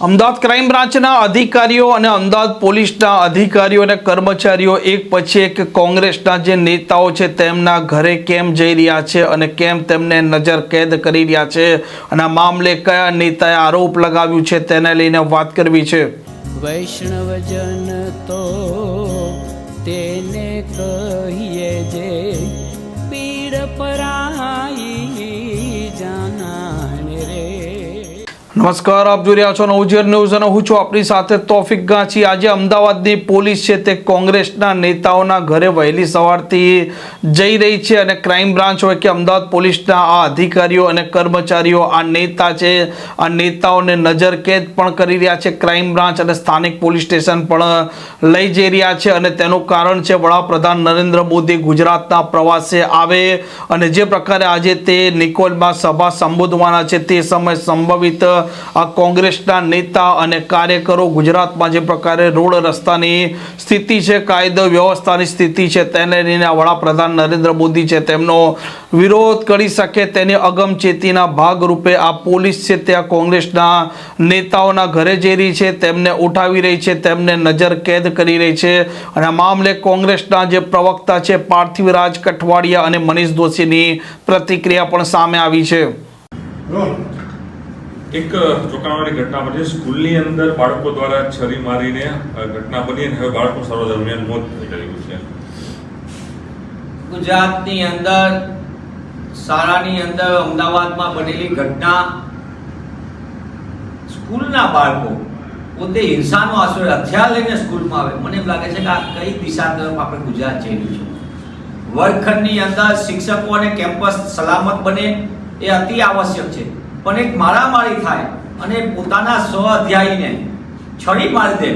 Ahmedabad crime બ્રાન્ચના અધિકારીઓ અને અમદાવાદ પોલીસના અધિકારીઓ અને કર્મચારીઓ એક પછી એક કોંગ્રેસના જે નેતાઓ છે તેમના ઘરે કેમ જઈ રહ્યા છે અને કેમ તેમને નજર કેદ કરી રહ્યા છે અને આ મામલે કયા નેતાએ આરોપ લગાવ્યું છે તેને લઈને વાત કરવી છે. વૈષ્ણવજન તો તેને કહીએ જે નમસ્કાર, આપ જોઈ રહ્યા છો નવજીવન ન્યૂઝ અને હું છું આપણી સાથે તોફિક ગાંચી. આજે અમદાવાદની પોલીસ છે તે કોંગ્રેસના નેતાઓના ઘરે વહેલી સવારથી જઈ રહી છે અને ક્રાઇમ બ્રાન્ચ હોય કે અમદાવાદ પોલીસના આ અધિકારીઓ અને કર્મચારીઓ આ નેતા છે, આ નેતાઓને નજરકેદ પણ કરી રહ્યા છે. ક્રાઇમ બ્રાન્ચ અને સ્થાનિક પોલીસ સ્ટેશન પણ લઈ જઈ રહ્યા છે અને તેનું કારણ છે વડાપ્રધાન નરેન્દ્ર મોદી ગુજરાતના પ્રવાસે આવે અને જે પ્રકારે આજે તે નિકોલમાં સભા સંબોધવાના છે તે સમય સંભવિત કોંગ્રેસના નેતા અને કાર્યકરો ગુજરાતમાં જે પ્રકારે રોડ રસ્તાની સ્થિતિ છે, કાયદો વ્યવસ્થાની સ્થિતિ છે, તેને લઈને વડાપ્રધાન નરેન્દ્ર મોદી છે, તેમનો વિરોધ કરી શકે તેની અગમચેતીના ભાગરૂપે આ પોલીસ છે ત્યાં કોંગ્રેસના નેતાઓના ઘરે જઈ રહી છે, તેમને ઉઠાવી રહી છે, તેમને નજર કેદ કરી રહી છે અને આ મામલે કોંગ્રેસના જે પ્રવક્તા છે પાર્થિવરાજ કઠવાડિયા અને મનીષ દોશીની પ્રતિક્રિયા પણ સામે આવી છે. એક ચોંકાવનારી ઘટના બની સ્કૂલની અંદર બાળકો દ્વારા છરી મારીને ઘટના બની અને હવે બાળકો સારો દરમિયાન મોત થઈ ગયું છે. ગુજરાતની અંદર, શાળાની અંદર અમદાવાદમાં બનેલી ઘટના, સ્કૂલના બાળકો પોતે હિંસાનો આશરો હથિયાર લઈને સ્કૂલમાં આવે. મને એમ લાગે છે કે આ કઈ દિશા તરફ આપણે ગુજરાત જઈ રહ્યું છે. વર્ગખંડની અંદર શિક્ષકો અને કેમ્પસ સલામત બને એ અતિ આવશ્યક છે. પણ એક મારામારી થાય અને પોતાના સ્વ અધ્યાયીને છડી મારી દે.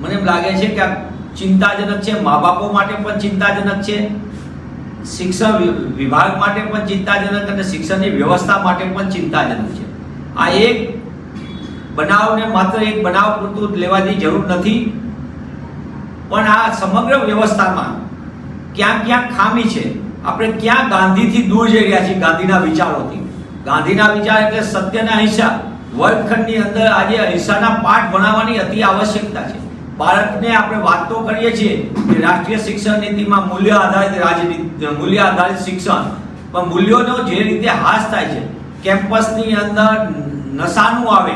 મને એમ લાગે છે કે આ ચિંતાજનક છે મા બાપો માટે પણ ચિંતાજનક છે, શિક્ષણ વિભાગ માટે પણ ચિંતાજનક અને શિક્ષણની વ્યવસ્થા માટે પણ ચિંતાજનક છે. આ એક બનાવને માત્ર એક બનાવ પૂરતું લેવાની જરૂર નથી, પણ આ સમગ્ર વ્યવસ્થામાં ક્યાં ક્યાં ખામી છે, આપણે ક્યાં ગાંધીથી દૂર જઈ રહ્યા છીએ ગાંધીના વિચારોથી? ગાંધીના વિચાર એટલે સત્ય અને અહિંસા. વર્ગખંડની અંદર આજે અહિંસાના પાઠ ભણાવવાની અતિ આવશ્યકતા છે. બાળકને આપણે વાત તો કરીએ છીએ કે રાષ્ટ્રીય શિક્ષણ નીતિમાં મૂલ્ય આધારિત રાજનીતિ, મૂલ્ય આધારિત શિક્ષણ. પણ મૂલ્યોનો જે રીતે હાસ થાય છે, કેમ્પસની અંદર નશાનું આવે,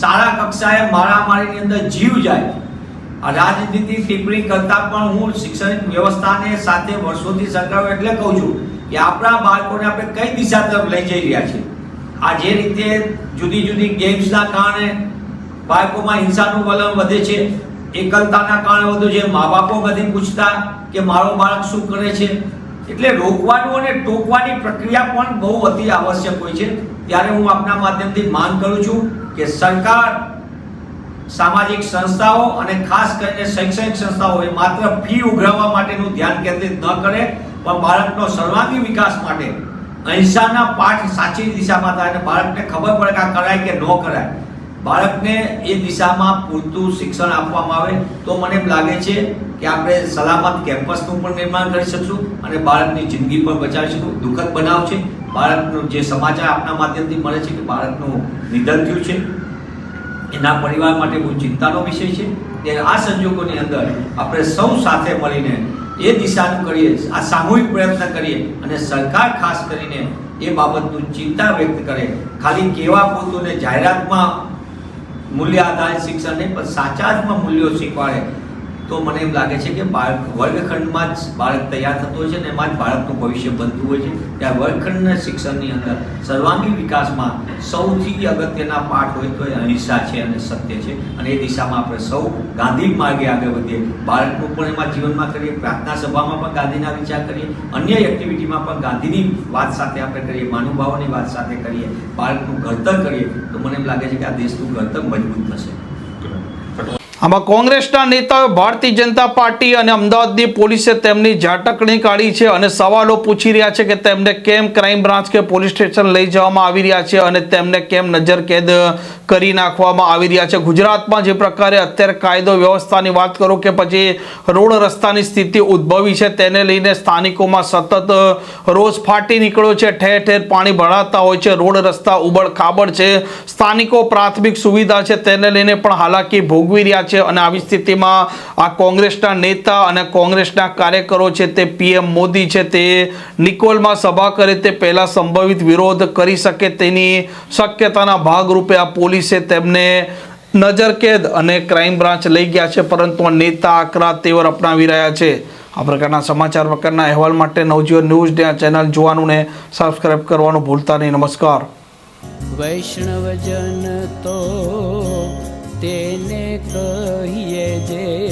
શાળા કક્ષાએ મારામારીની અંદર જીવ જાય. રાજનીતિ ટિપ્પણી કરતા પણ હું શિક્ષણ વ્યવસ્થાને સાથે વર્ષોથી સરકારો એટલે કહું છું કે આપણા બાળકોને આપણે કઈ દિશા તરફ લઈ જઈ રહ્યા છીએ? આ જે રીતે જુદી જુદી ગેમ્સના કારણે બાળકોમાં હિંસાનું વલણ વધે છે, એકલતાના કારણે વધુ છે મા બાપો બધી પૂછતા કે મારો બાળક શું કરે છે? એટલે રોકવાનું અને ટોકવાની પ્રક્રિયા પણ બહુ અતિ આવશ્યક હોય છે. ત્યારે હું આપના માધ્યમથી માંગ કરું છું કે સરકાર, સામાજિક સંસ્થાઓ અને ખાસ કરીને શૈક્ષણિક સંસ્થાઓ માત્ર ફી ઉઘરાવવા માટેનું ધ્યાન કેન્દ્રિત ન કરે પણ બાળકનો સર્વાંગી વિકાસ માટે અહિંસાના પાઠ સાચી દિશામાં થાય અને બાળકને ખબર પડે કે આ કરાય કે ન કરાય. બાળકને એ દિશામાં પૂરતું શિક્ષણ આપવામાં આવે તો મને એમ લાગે છે કે આપણે સલામત કેમ્પસનું પણ નિર્માણ કરી શકશું અને બાળકની જિંદગી પણ બચાવી શકશું. દુઃખદ બનાવ છે. બાળકનું જે સમાચાર આપના માધ્યમથી મળે છે કે બાળકનું નિધન થયું છે. એના પરિવાર માટે બહુ ચિંતાનો વિષય છે. ત્યારે આ સંજોગોની અંદર આપણે સૌ સાથે મળીને એ દિશાનું કરીએ, આ સામૂહિક પ્રયત્ન કરીએ અને સરકાર ખાસ કરીને એ બાબતનું ચિંતા વ્યક્ત કરે. ખાલી કેવા પોતોને જાહેરાતમાં મૂલ્ય આધારિત શિક્ષણ નહીં, પણ સાચા અર્થમાં મૂલ્યો શીખવાડે. તો મને એમ લાગે છે કે બાળક વર્ગખંડમાં જ બાળક તૈયાર થતું હોય છે ને એમાં જ બાળકનું ભવિષ્ય બનતું હોય છે. ત્યાં વર્ગખંડના શિક્ષણની અંદર સર્વાંગી વિકાસમાં સૌથી અગત્યના પાઠ હોય તો એ અહિંસા છે અને સત્ય છે. અને એ દિશામાં આપણે સૌ ગાંધી માર્ગે આગળ વધીએ. બાળકનું પણ એમાં જીવનમાં કરીએ, પ્રાર્થના સભામાં પણ ગાંધીના વિચાર કરીએ, અન્ય એક્ટિવિટીમાં પણ ગાંધીની વાત સાથે આપણે કરીએ માનુભાવોની વાત સાથે કરીએ, બાળકનું ઘડતર કરીએ. તો મને એમ લાગે છે કે આ દેશનું ઘડતર મજબૂત થશે. આમાં કોંગ્રેસના નેતાઓ ભારતીય જનતા પાર્ટી અને અમદાવાદની પોલીસે તેમની ઝાટકણી કાઢી છે અને સવાલો પૂછી રહ્યા છે કે તેમને કેમ ક્રાઇમ બ્રાન્ચ કે પોલીસ સ્ટેશન લઈ જવામાં આવી રહ્યા છે અને તેમને કેમ નજરકેદ કરી નાખવામાં આવી રહ્યા છે. ગુજરાતમાં જે પ્રકારે અત્યારે કાયદો વ્યવસ્થાની વાત કરો કે પછી રોડ રસ્તાની સ્થિતિ ઉદ્ભવી છે તેને લઈને સ્થાનિકોમાં સતત રોષ ફાટી નીકળ્યો છે. ઠેર ઠેર પાણી ભરાતા હોય છે, રોડ રસ્તા ઉબડ ખાબડ છે. સ્થાનિકો પ્રાથમિક સુવિધા છે તેને લઈને પણ હાલાકી ભોગવી રહ્યા છે. અને આવી સ્થિતિમાં આ કોંગ્રેસના નેતા અને કોંગ્રેસના કાર્યકરો છે તે પીએમ મોદી છે તે નિકોલમાં સભા કરે તે પહેલા સંભવિત વિરોધ કરી શકે તેની શક્યતાના ભાગરૂપે આ પોલીસે તેમને નજરકેદ અને ક્રાઇમ બ્રાન્ચ લઈ ગયા છે, પરંતુ આ નેતા આકરા તેવર અપનાવી રહ્યા છે. આ પ્રકારના સમાચાર પ્રકારના અહેવાલ માટે નવજીવન ન્યૂઝ આ ચેનલ જોવાનું ને સબસ્ક્રાઇબ કરવાનું ભૂલતા નહીં. નમસ્કાર. વૈષ્ણવજન તો કહીએ જે